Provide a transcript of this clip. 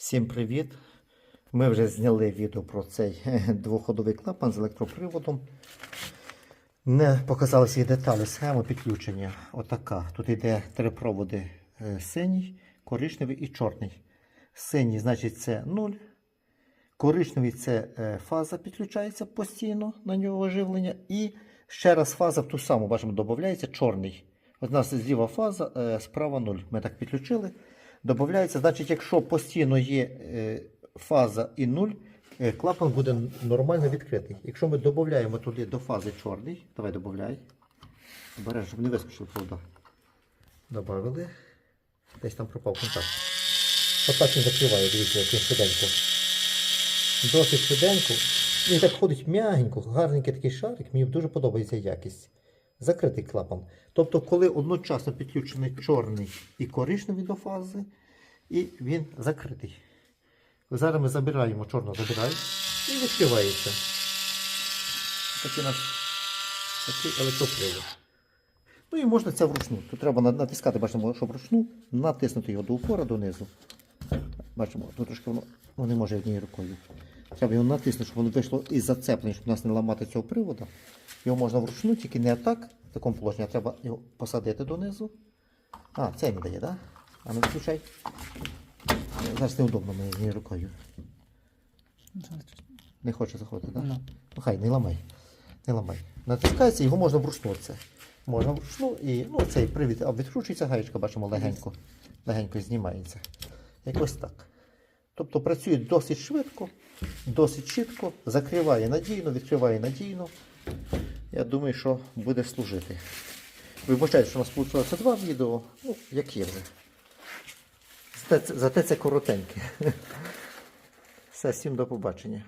Всім привіт! Ми вже зняли відео про цей двоходовий клапан з електроприводом. Не показали всі деталі схеми підключення. Отака. Тут йде три проводи е, синій, коричневий і чорний. Синій, значить, це 0. Коричневий це е, фаза підключається постійно на нього живлення. І ще раз фаза в ту саму, бачимо, додається чорний. От у нас зліва фаза, е, справа 0. Ми так підключили. Додається, значить, якщо постійно є е, фаза і 0, е, клапан буде нормально відкритий. Якщо ми додаємо туди до фази чорний, давай додай. Обережно, щоб не вискочив провода. Добавили. Десь там пропав контакт. Отак він закриває, дивіться, як він швиденько. Досить швиденько. Він так ходить м'ягенько, гарненький такий шарик, мені дуже подобається якість. Закритий клапан. Тобто, коли одночасно підключений чорний і коричневий до фази, і він закритий. Зараз ми забираємо, чорно забираємо і відкривається. Такий наш такий електропривод. Ну і можна це вручну. Тут треба натискати, бачимо, що вручну, натиснути його до упора, донизу. Бачимо, тут трошки воно, воно не може однією рукою. Треба його натиснути, щоб воно вийшло із зацеплення, щоб у нас не ламати цього привода. Його можна вручну, тільки не так, в такому положенні, треба його посадити донизу. А, це не дає, так? Да? А ну виключай. Зараз неудобно мені рукою. Не хоче заходити, так? Да? Ну хай, не ламай. Не ламай. Натискається, його можна вручну це. Можна вручну і ну, цей привід а відкручується, гаєчка, бачимо, легенько, легенько знімається. Якось так. Тобто працює досить швидко, досить чітко, закриває надійно, відкриває надійно. Я думаю, що буде служити. Вибачайте, що у нас вийшло два відео, ну, як є вже. Зате зате це коротеньке. Все, всім до побачення.